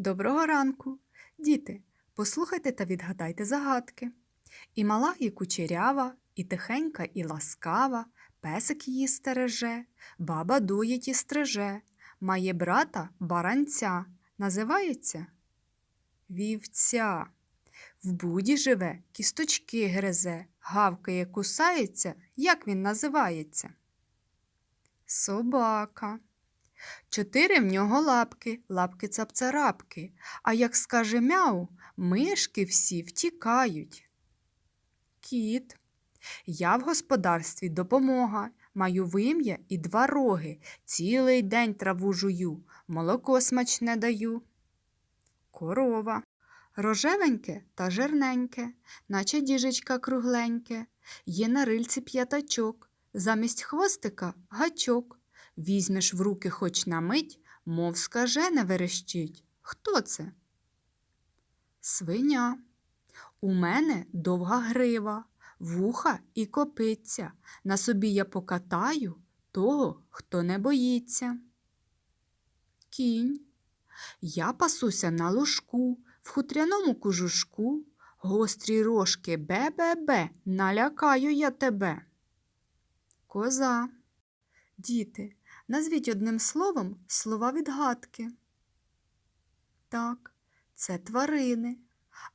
Доброго ранку, діти, послухайте та відгадайте загадки. І мала, і кучерява, і тихенька, і ласкава, песик її стереже, баба дує і стреже, має брата баранця, називається вівця. В буді живе, кісточки гризе, гавкає, кусається, як він називається? Собака. Чотири в нього лапки, лапки цапцарапки, а як скаже мяу, мишки всі втікають. Кіт. Я в господарстві допомога, маю вим'я і два роги, цілий день траву жую, молоко смачне даю. Корова. Рожевеньке та жирненьке, наче діжечка кругленьке, є на рильці п'ятачок, замість хвостика гачок. Візьмеш в руки хоч на мить, мов скажене верещить. Хто це? Свиня. У мене довга грива, вуха і копиця. На собі я покатаю того, хто не боїться. Кінь. Я пасуся на лужку, в хутряному кожушку, гострі рожки бе-бе-бе, налякаю я тебе. Коза. Діти, назвіть одним словом слова відгадки. Так, це тварини.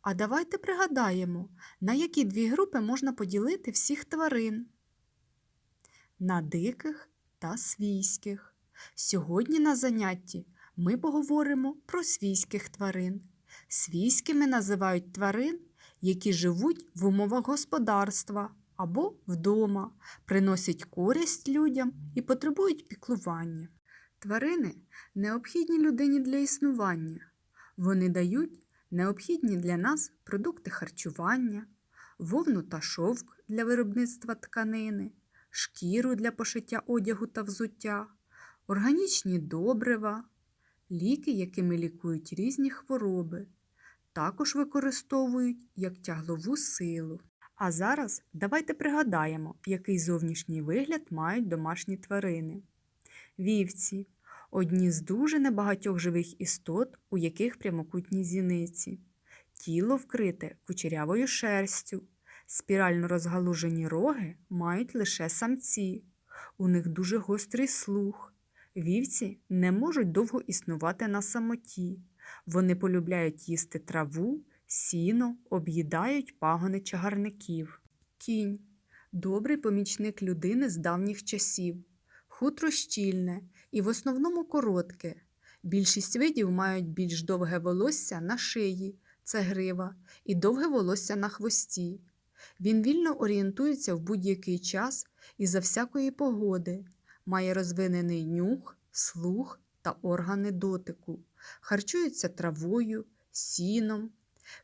А давайте пригадаємо, на які дві групи можна поділити всіх тварин. На диких та свійських. Сьогодні на занятті ми поговоримо про свійських тварин. Свійськими називають тварин, які живуть в умовах господарства або вдома, приносять користь людям і потребують піклування. Тварини необхідні людині для існування. Вони дають необхідні для нас продукти харчування, вовну та шовк для виробництва тканини, шкіру для пошиття одягу та взуття, органічні добрива, ліки, якими лікують різні хвороби, також використовують як тяглову силу. А зараз давайте пригадаємо, який зовнішній вигляд мають домашні тварини. Вівці одні з дуже небагатьох живих істот, у яких прямокутні зіниці, тіло вкрите кучерявою шерстю, спірально розгалужені роги мають лише самці, у них дуже гострий слух. Вівці не можуть довго існувати на самоті. Вони полюбляють їсти траву, сіно, об'їдають пагони чагарників. Кінь добрий помічник людини з давніх часів. Хутро щільне і в основному коротке. Більшість видів мають більш довге волосся на шиї, це грива, і довге волосся на хвості. Він вільно орієнтується в будь-який час і за всякої погоди, має розвинений нюх, слух та органи дотику, харчується травою, сіном.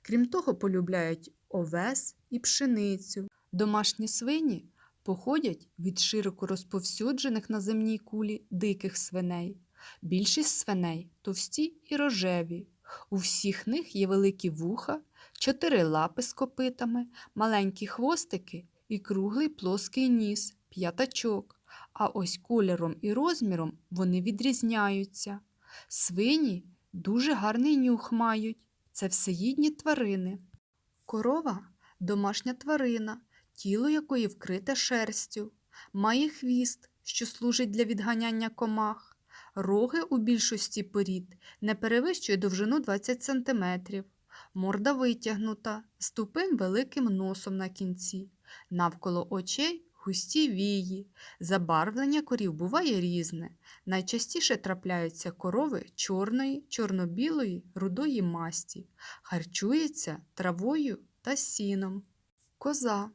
Крім того, полюбляють овес і пшеницю. Домашні свині походять від широко розповсюджених на земній кулі диких свиней. Більшість свиней товсті і рожеві. У всіх них є великі вуха, чотири лапи з копитами, маленькі хвостики і круглий плоский ніс, п'ятачок. А ось кольором і розміром вони відрізняються. Свині дуже гарний нюх мають. Це всеїдні тварини. Корова домашня тварина, тіло якої вкрите шерстю, має хвіст, що служить для відганяння комах. Роги у більшості порід не перевищує довжину 20 см, морда витягнута, з тупим великим носом на кінці, навколо очей густі вії. Забарвлення корів буває різне. Найчастіше трапляються корови чорної, чорно-білої, рудої масті, харчується травою та сіном. Коза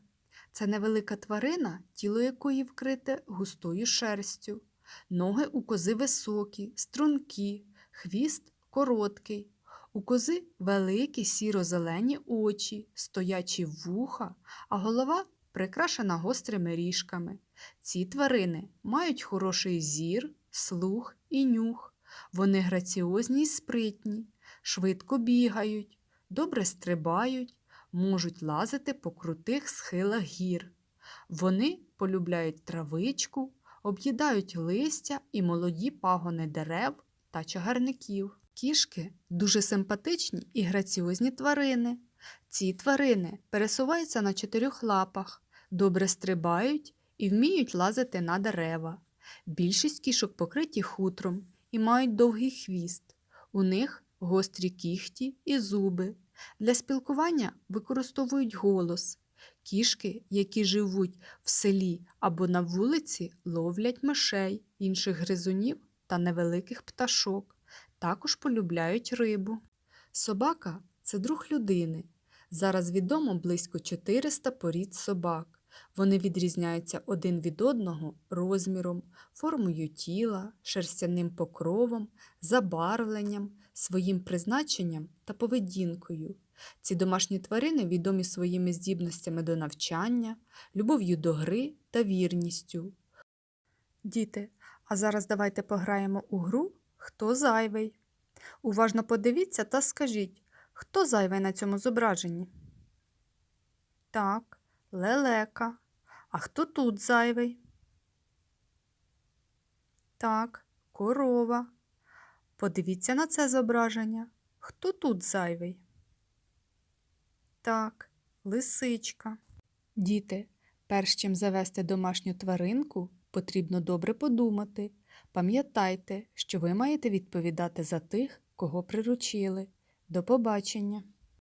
це невелика тварина, тіло якої вкрите густою шерстю. Ноги у кози високі, стрункі, хвіст короткий. У кози великі сіро-зелені очі, стоячі вуха, а голова прикрашена гострими ріжками. Ці тварини мають хороший зір, слух і нюх. Вони граціозні й спритні, швидко бігають, добре стрибають, можуть лазити по крутих схилах гір. Вони полюбляють травичку, об'їдають листя і молоді пагони дерев та чагарників. Кішки дуже симпатичні і граціозні тварини. Ці тварини пересуваються на чотирьох лапах, добре стрибають і вміють лазити на дерева. Більшість кішок покриті хутром і мають довгий хвіст. У них гострі кіхті і зуби. Для спілкування використовують голос. Кішки, які живуть в селі або на вулиці, ловлять мишей, інших гризунів та невеликих пташок. Також полюбляють рибу. Собака це друг людини. Зараз відомо близько 400 порід собак. Вони відрізняються один від одного розміром, формою тіла, шерстяним покровом, забарвленням, своїм призначенням та поведінкою. Ці домашні тварини відомі своїми здібностями до навчання, любов'ю до гри та вірністю. Діти, а зараз давайте пограємо у гру Хто зайвий? Уважно подивіться та скажіть, хто зайвий на цьому зображенні? Так, лелека. А хто тут зайвий? Так, корова. Подивіться на це зображення. Хто тут зайвий? Так, лисичка. Діти, перш чим завести домашню тваринку, потрібно добре подумати. Пам'ятайте, що ви маєте відповідати за тих, кого приручили. До побачення!